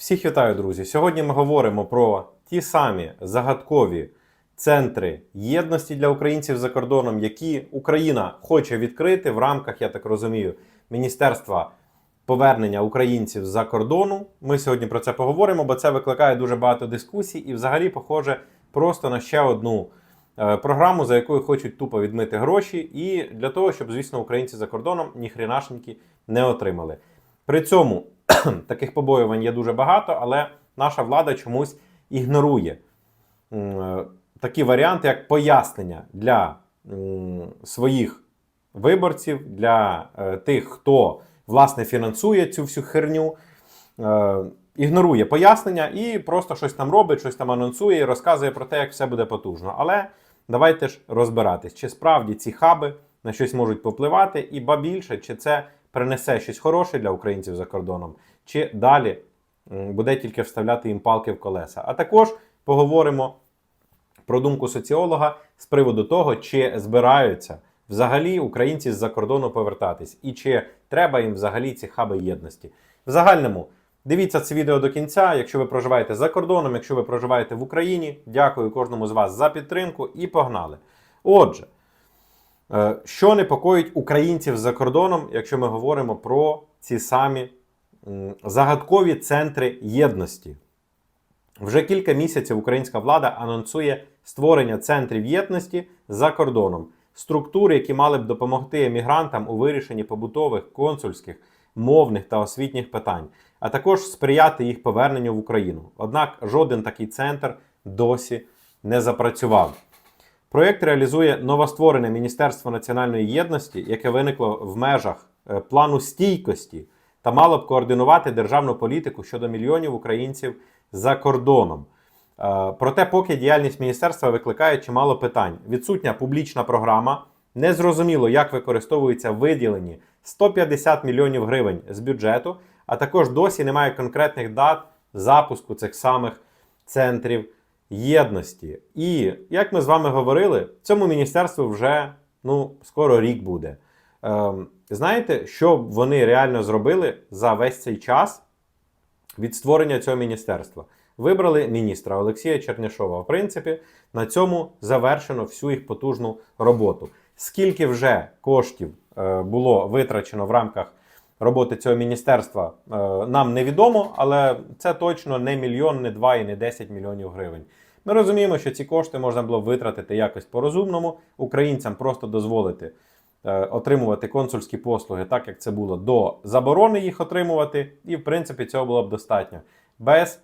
Всіх вітаю, друзі! Сьогодні ми говоримо про ті самі загадкові центри єдності для українців за кордоном, які Україна хоче відкрити в рамках, я так розумію, Міністерства повернення українців за кордону. Ми сьогодні про це поговоримо, бо це викликає дуже багато дискусій і, взагалі, похоже просто на ще одну е, програму, за якою хочуть тупо відмити гроші, і для того, щоб, звісно, українці за кордоном ніхренашеньки не отримали. При цьому таких побоювань є дуже багато, але наша влада чомусь ігнорує е, такі варіанти, як пояснення для своїх виборців, для е, тих, хто власне фінансує цю всю херню. Е, ігнорує пояснення і просто щось там робить, щось там анонсує і розказує про те, як все буде потужно. Але давайте ж розбиратись, чи справді ці хаби на щось можуть попливати, і ба більше, чи це принесе щось хороше для українців за кордоном, чи далі буде тільки вставляти їм палки в колеса. А також поговоримо про думку соціолога з приводу того, чи збираються взагалі українці з-за кордону повертатись, і чи треба їм взагалі ці хаби єдності. В загальному дивіться це відео до кінця. Якщо ви проживаєте за кордоном, якщо ви проживаєте в Україні, дякую кожному з вас за підтримку і погнали. Отже, що непокоїть українців за кордоном, якщо ми говоримо про ці самі загадкові центри єдності? Вже кілька місяців українська влада анонсує створення центрів єдності за кордоном, структури, які мали б допомогти емігрантам у вирішенні побутових, консульських, мовних та освітніх питань, а також сприяти їх поверненню в Україну. Однак жоден такий центр досі не запрацював. Проєкт реалізує новостворене Міністерство національної єдності, яке виникло в межах е, плану стійкості та мало б координувати державну політику щодо мільйонів українців за кордоном. Е, Проте, поки діяльність міністерства викликає чимало питань. Відсутня публічна програма, незрозуміло, як використовуються виділені 150 мільйонів гривень з бюджету, а також досі немає конкретних дат запуску цих самих центрів єдності. І як ми з вами говорили, цьому міністерству вже ну, скоро рік буде. Ем, знаєте, що вони реально зробили за весь цей час від створення цього міністерства? Вибрали міністра Олексія Чернишова. В принципі, на цьому завершено всю їх потужну роботу. Скільки вже коштів е, було витрачено в рамках роботи цього міністерства, е, нам невідомо, але це точно не мільйон, не два і не 10 мільйонів гривень. Ми розуміємо, що ці кошти можна було витратити якось по-розумному, українцям просто дозволити е, отримувати консульські послуги, так як це було до заборони їх отримувати, і в принципі цього було б достатньо. Без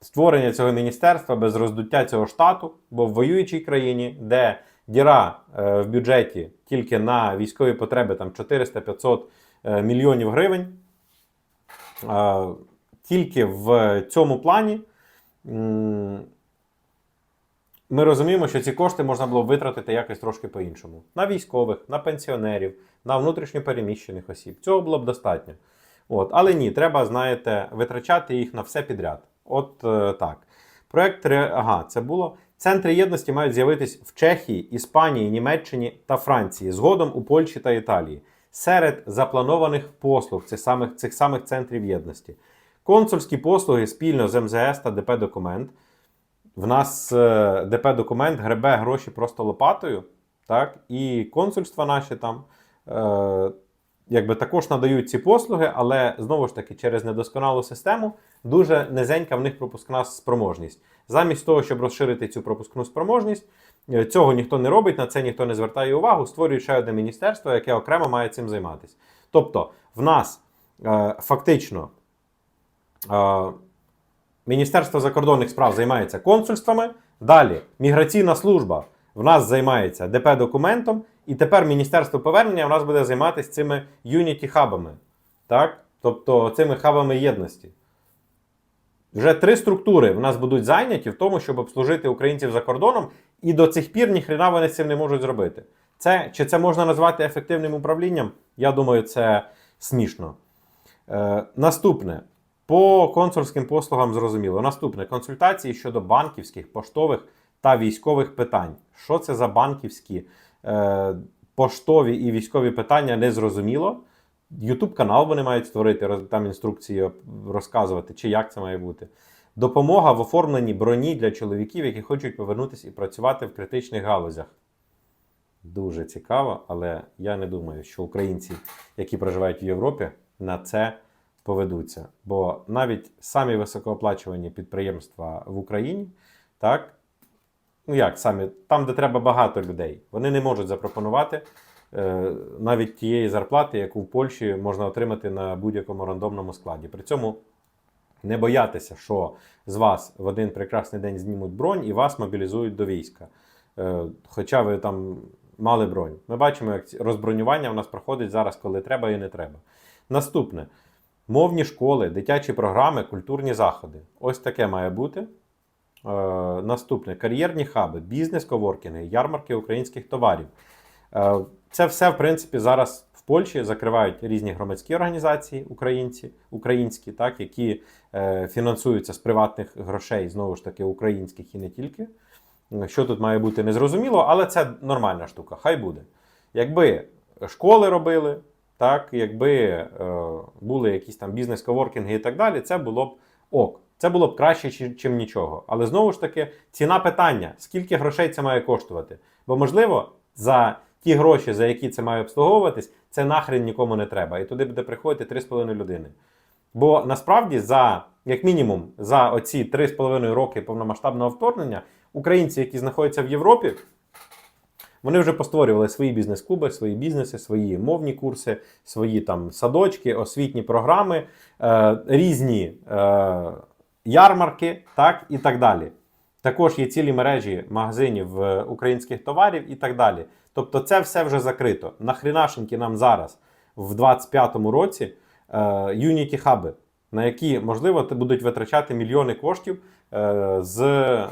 створення цього міністерства, без роздуття цього штату, бо в воюючій країні, де діра е, в бюджеті тільки на військові потреби там 400-500 е, мільйонів гривень, е, тільки в цьому плані. ми розуміємо, що ці кошти можна було витратити якось трошки по-іншому. На військових, на пенсіонерів, на внутрішньопереміщених осіб. Цього було б достатньо. От. Але ні, треба, знаєте, витрачати їх на все підряд. От е, так. Проект ре- ага, це було. Центри єдності мають з'явитись в Чехії, Іспанії, Німеччині та Франції, згодом у Польщі та Італії. Серед запланованих послуг цих самих, цих самих центрів єдності. Консульські послуги спільно з МЗС та ДП Документ. В нас е, ДП Документ гребе гроші просто лопатою, так? і консульства наші там е, якби також надають ці послуги, але знову ж таки через недосконалу систему дуже низенька в них пропускна спроможність. Замість того, щоб розширити цю пропускну спроможність, цього ніхто не робить, на це ніхто не звертає увагу, створюють ще одне міністерство, яке окремо має цим займатися. Тобто, в нас е, фактично. Е, Міністерство закордонних справ займається консульствами. Далі міграційна служба в нас займається ДП документом, і тепер Міністерство повернення в нас буде займатися цими юніті хабами. Так? Тобто цими хабами єдності. Вже три структури в нас будуть зайняті в тому, щоб обслужити українців за кордоном, і до цих пір ніхрена вони цим не можуть зробити. Це, чи це можна назвати ефективним управлінням? Я думаю, це смішно. Е, наступне. По консульським послугам зрозуміло. Наступне консультації щодо банківських, поштових та військових питань. Що це за банківські, е, поштові і військові питання не зрозуміло. Ютуб канал вони мають створити, там інструкції розказувати, чи як це має бути. Допомога в оформленні броні для чоловіків, які хочуть повернутися і працювати в критичних галузях. Дуже цікаво, але я не думаю, що українці, які проживають в Європі, на це поведуться. Бо навіть самі високооплачувані підприємства в Україні, так, ну як самі, там, де треба багато людей, вони не можуть запропонувати е, навіть тієї зарплати, яку в Польщі можна отримати на будь-якому рандомному складі. При цьому не боятися, що з вас в один прекрасний день знімуть бронь і вас мобілізують до війська. Е, Хоча ви там мали бронь. Ми бачимо, як розбронювання в нас проходить зараз, коли треба і не треба. Наступне: мовні школи, дитячі програми, культурні заходи. Ось таке має бути. Е, наступне кар'єрні хаби, бізнес-коворкінги, ярмарки українських товарів. Е, це все, в принципі, зараз в Польщі закривають різні громадські організації, українці, українські, так, які е, фінансуються з приватних грошей, знову ж таки, українських і не тільки. Що тут має бути незрозуміло, але це нормальна штука, хай буде. Якби школи робили, так, якби е, були якісь там бізнес-коворкінги і так далі, це було б ок. Це було б краще, чим нічого. Але знову ж таки, ціна питання: скільки грошей це має коштувати? Бо, можливо, за ті гроші, за які це має обслуговуватись, це нахрен нікому не треба. І туди буде приходити 3,5 людини. Бо насправді, за як мінімум, за оці 3,5 роки повномасштабного вторгнення, українці, які знаходяться в Європі, вони вже постворювали свої бізнес-клуби, свої бізнеси, свої мовні курси, свої там садочки, освітні програми, е, різні е, ярмарки, так і так далі. Також є цілі мережі магазинів е, українських товарів і так далі. Тобто, це все вже закрито. Нахрінашеньки нам зараз, в 25-му році, е, юніті хаби, на які, можливо, будуть витрачати мільйони коштів е, з е,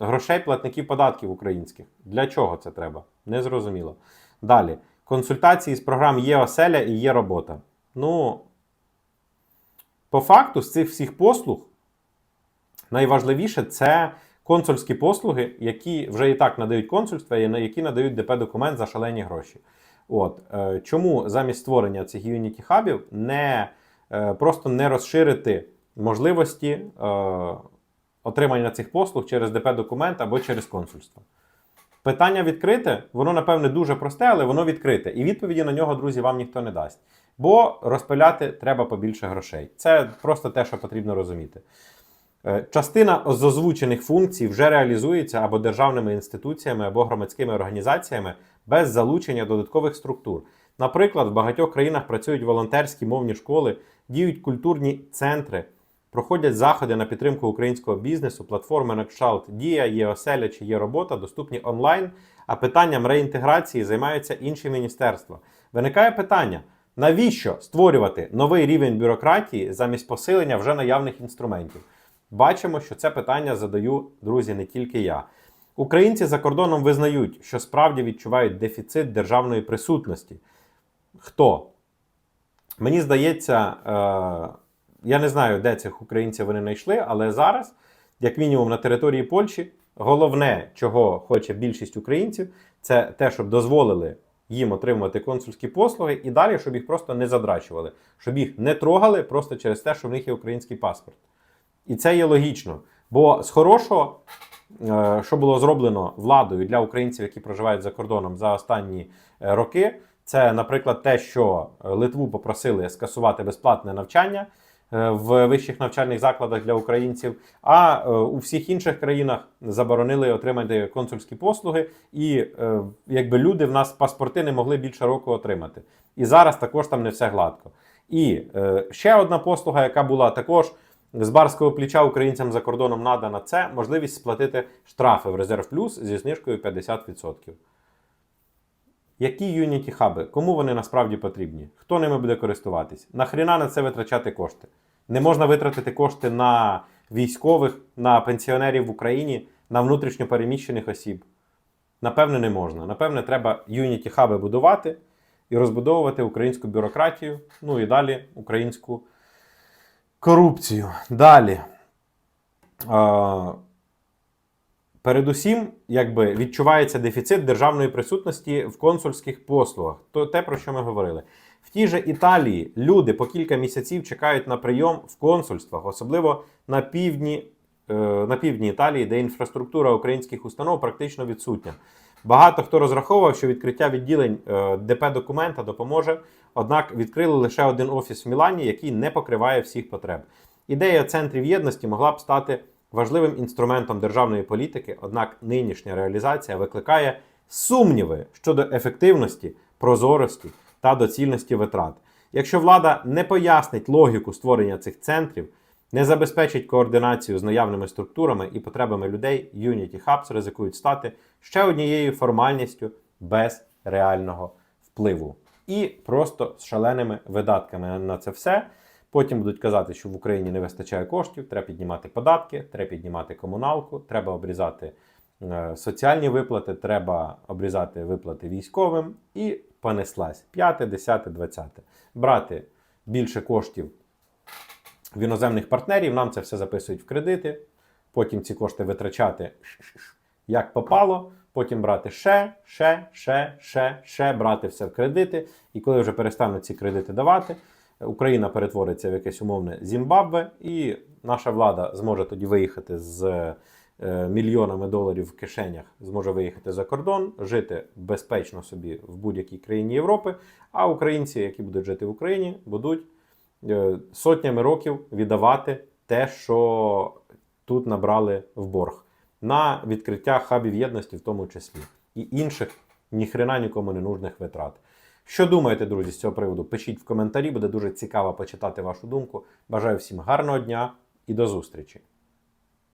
грошей платників податків українських. Для чого це треба? Незрозуміло. Далі. Консультації з програм є оселя і є робота. Ну, по факту, з цих всіх послуг найважливіше це консульські послуги, які вже і так надають консульства, і на які надають ДП документ за шалені гроші. От е, чому замість створення цих Unity хабів не е, просто не розширити можливості е, отримання цих послуг через ДП документ або через консульство? Питання відкрите, воно напевне дуже просте, але воно відкрите. І відповіді на нього, друзі, вам ніхто не дасть. Бо розпиляти треба побільше грошей. Це просто те, що потрібно розуміти. Е, Частина з озвучених функцій вже реалізується або державними інституціями, або громадськими організаціями без залучення додаткових структур. Наприклад, в багатьох країнах працюють волонтерські мовні школи, діють культурні центри, проходять заходи на підтримку українського бізнесу, платформи на кшталт Дія, є оселя чи є робота, доступні онлайн, а питанням реінтеграції займаються інші міністерства. Виникає питання: навіщо створювати новий рівень бюрократії замість посилення вже наявних інструментів? Бачимо, що це питання задаю, друзі, не тільки я. Українці за кордоном визнають, що справді відчувають дефіцит державної присутності. Хто? Мені здається, е, я не знаю, де цих українців вони знайшли, але зараз, як мінімум на території Польщі, головне, чого хоче більшість українців, це те, щоб дозволили їм отримувати консульські послуги, і далі, щоб їх просто не задрачували, щоб їх не трогали просто через те, що в них є український паспорт. І це є логічно. Бо з хорошого, е, що було зроблено владою для українців, які проживають за кордоном за останні е, роки, це, наприклад, те, що е, Литву попросили скасувати безплатне навчання в вищих навчальних закладах для українців, а у всіх інших країнах заборонили отримати консульські послуги, і якби люди в нас паспорти не могли більше року отримати. І зараз також там не все гладко. І ще одна послуга, яка була також з барського плеча українцям за кордоном надана, це можливість сплатити штрафи в резерв плюс зі знижкою 50%. Які юніті хаби? Кому вони насправді потрібні? Хто ними буде користуватись? Нахріна на це витрачати кошти? Не можна витратити кошти на військових, на пенсіонерів в Україні, на внутрішньо переміщених осіб. Напевне, не можна. Напевне, треба юніті хаби будувати і розбудовувати українську бюрократію, ну і далі українську корупцію. Далі. Е, Передусім, якби відчувається дефіцит державної присутності в консульських послугах. То те, про що ми говорили. В тій же Італії люди по кілька місяців чекають на прийом в консульствах, особливо на півдні, е, на півдні Італії, де інфраструктура українських установ практично відсутня. Багато хто розраховував, що відкриття відділень е, ДП документа допоможе, однак відкрили лише один офіс в Мілані, який не покриває всіх потреб. Ідея центрів єдності могла б стати важливим інструментом державної політики, однак нинішня реалізація викликає сумніви щодо ефективності, прозорості та доцільності витрат. Якщо влада не пояснить логіку створення цих центрів, не забезпечить координацію з наявними структурами і потребами людей, Unity Hubs ризикують стати ще однією формальністю без реального впливу. І просто з шаленими видатками на це все. Потім будуть казати, що в Україні не вистачає коштів, треба піднімати податки, треба піднімати комуналку, треба обрізати е, соціальні виплати, треба обрізати виплати військовим і понеслась. П'яте, десяте, двадцяте. Брати більше коштів в іноземних партнерів, нам це все записують в кредити, потім ці кошти витрачати як попало, потім брати ще, ще, ще, ще, ще, брати все в кредити. І коли вже перестануть ці кредити давати, Україна перетвориться в якесь умовне Зімбабве, і наша влада зможе тоді виїхати з е, мільйонами доларів в кишенях, зможе виїхати за кордон, жити безпечно собі в будь-якій країні Європи. А українці, які будуть жити в Україні, будуть е, сотнями років віддавати те, що тут набрали в борг на відкриття хабів єдності, в тому числі, і інших ніхрена нікому не нужних витрат. Що думаєте, друзі, з цього приводу? Пишіть в коментарі, буде дуже цікаво почитати вашу думку. Бажаю всім гарного дня і до зустрічі!